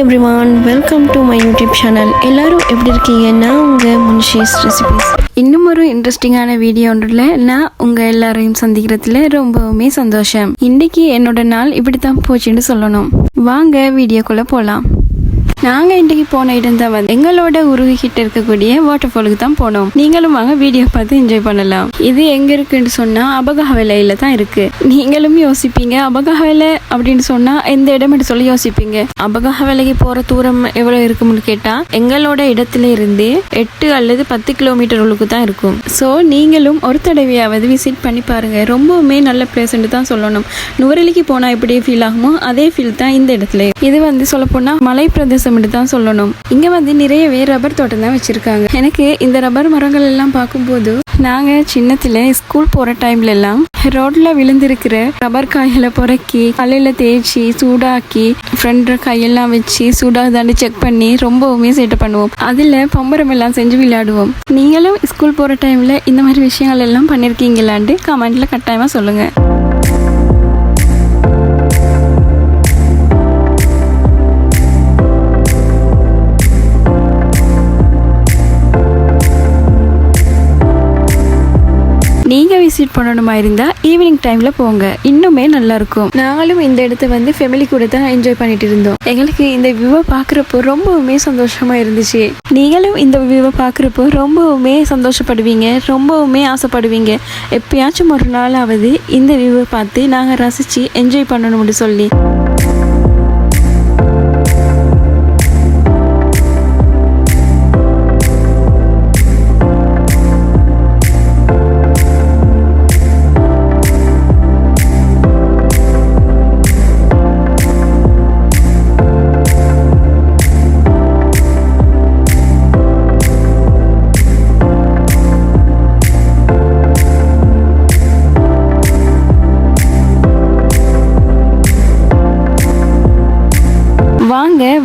Everyone welcome to my YouTube channel எல்லாரும் எப்படி இருக்கீங்க? நான் உங்கள் முன்ஷேஸ் ரெசிபிஸ் இன்னும் ஒரு இன்ட்ரெஸ்டிங்கான வீடியோ ஒன்றில் நான் உங்கள் எல்லாரையும் சந்திக்கிறதுல ரொம்பவுமே சந்தோஷம். இன்றைக்கி என்னோட நாள் இப்படி தான் போச்சுன்னு சொல்லணும். வாங்க வீடியோக்குள்ளே போகலாம் நாங்கள் இன்றைக்கு போன இடம் தான் வந்து எங்களோட உருகு கிட்ட இருக்கக்கூடிய வாட்டர் ஃபாலுக்கு தான் போனோம். நீங்களும் வாங்க வீடியோ பார்த்து என்ஜாய் பண்ணலாம். இது எங்க இருக்குன்னு சொன்னா அபகஹவலையில தான் இருக்கு. நீங்களும் யோசிப்பீங்க அபகஹவலை அப்படின்னு சொன்னா எந்த இடம்னு சொல்லி யோசிப்பீங்க. அபகஹவலைக்கு போற தூரம் எவ்வளவு இருக்கும்னு கேட்டா எங்களோட இடத்துல இருந்து எட்டு அல்லது பத்து கிலோமீட்டர் உள்ளுக்கு தான் இருக்கும். ஸோ நீங்களும் ஒரு தடவையாவது விசிட் பண்ணி பாருங்க. ரொம்பவுமே நல்ல பிளேஸ்ன்னு தான் சொல்லணும். நுவரெலிக்கு போனா எப்படி ஃபீல் ஆகுமோ? அதே ஃபீல் தான் இந்த இடத்துல. இது வந்து சொல்ல போனா மலை பிரதேசம் தான் சொல்லணும். இங்க வந்து நிறையவே ரப்பர் தோட்டம் தான் வச்சிருக்காங்க. எனக்கு இந்த ரப்பர் மரங்கள் எல்லாம் பார்க்கும்போது நாங்க சின்னத்துல ஸ்கூல் போற டைம்ல எல்லாம் ரோட்ல விழுந்திருக்கிற ரப்பர் காய்களை புறக்கி கல்லில் தேய்ச்சி சூடாக்கி ஃப்ரெண்ட் கையெல்லாம் வச்சு சூடாக தாண்டி செக் பண்ணி ரொம்பவுமே சேட்டை பண்ணுவோம். அதுல பம்பரம் எல்லாம் செஞ்சு விளையாடுவோம். நீங்களும் ஸ்கூல் போற டைம்ல இந்த மாதிரி விஷயங்கள் எல்லாம் பண்ணிருக்கீங்களான்ட்டு கமெண்ட்ல கட்டாயமா சொல்லுங்க. விசிட் பண்ணணுமா இருந்தா ஈவினிங் டைம்ல போங்க. இன்னுமே நல்லா இருக்கும் நாங்களும் இந்த இடத்த வந்து ஃபேமிலி கூட தான் என்ஜாய் பண்ணிட்டு இருந்தோம். எங்களுக்கு இந்த வியூவை பாக்குறப்போ ரொம்பவுமே சந்தோஷமா இருந்துச்சு. நீங்களும் இந்த வியூவை பாக்குறப்போ ரொம்பவுமே சந்தோஷப்படுவீங்க ரொம்பவுமே ஆசைப்படுவீங்க. எப்பயாச்சும் ஒரு நாளாவது இந்த வியூவை பார்த்து நாங்க ரசிச்சு என்ஜாய் பண்ணணும்னு சொல்லி.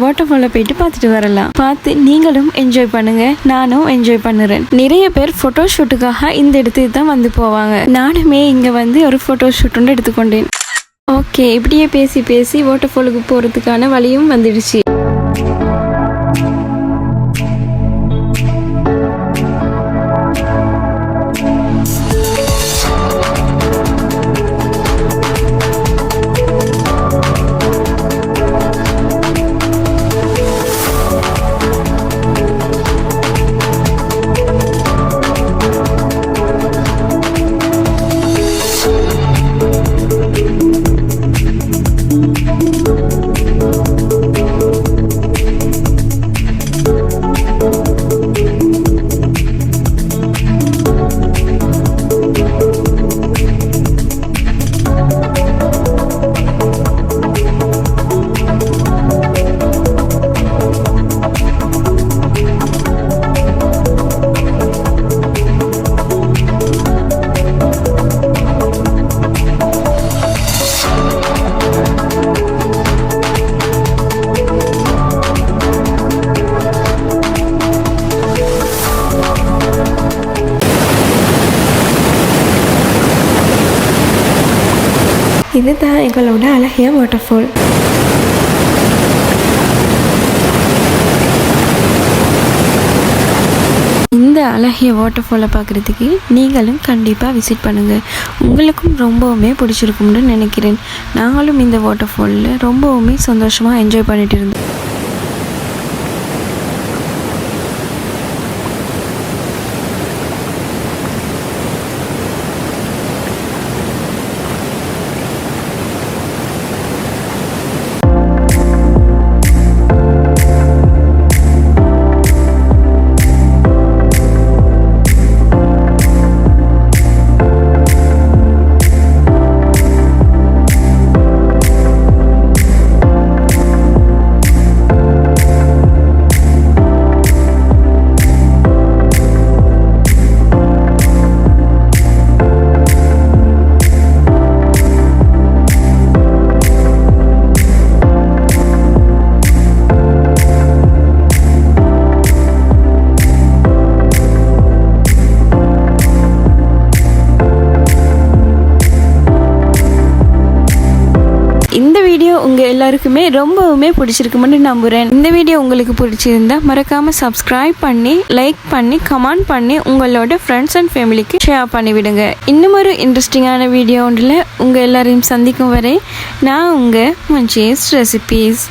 வாட்டர் ஃபாலை போயிட்டு பார்த்துட்டு வரலாம். பார்த்து நீங்களும் என்ஜாய் பண்ணுங்க. நானும் என்ஜாய் பண்ணுறேன். நிறைய பேர் ஃபோட்டோ ஷூட்டுக்காக இந்த இடத்துக்கு தான் வந்து போவாங்க. நானுமே இங்கே வந்து ஒரு ஃபோட்டோ ஷூட் எடுத்துக்கொண்டேன். ஓகே இப்படியே பேசி பேசி வாட்டர் ஃபாலுக்கு போகிறதுக்கான வழியும் வந்துடுச்சு. இதுதான் எங்களோட அழகிய வாட்டர் ஃபால் இந்த அழகிய வாட்டர் ஃபாலை பார்க்குறதுக்கு நீங்களும் கண்டிப்பாக விசிட் பண்ணுங்கள் உங்களுக்கும் ரொம்பவுமே பிடிச்சிருக்கும்னு நினைக்கிறேன். நாங்களும் இந்த வாட்டர் ஃபாலில் ரொம்பவுமே சந்தோஷமாக என்ஜாய் பண்ணிட்டு இருந்தோம். உங்கள் எல்லாருக்குமே ரொம்பவுமே பிடிச்சிருக்குமென்னு நம்புகிறேன் இந்த வீடியோ உங்களுக்கு பிடிச்சிருந்தா மறக்காமல் சப்ஸ்கிரைப் பண்ணி லைக் பண்ணி கமெண்ட் பண்ணி உங்களோட ஃப்ரெண்ட்ஸ் அண்ட் ஃபேமிலிக்கு ஷேர் பண்ணிவிடுங்க. இன்னும் ஒரு இன்ட்ரெஸ்டிங்கான வீடியோ ஒன்றில் உங்கள் எல்லாரையும் சந்திக்கும் வரை நான் உங்கள் மஞ்சேஸ் ரெசிபீஸ்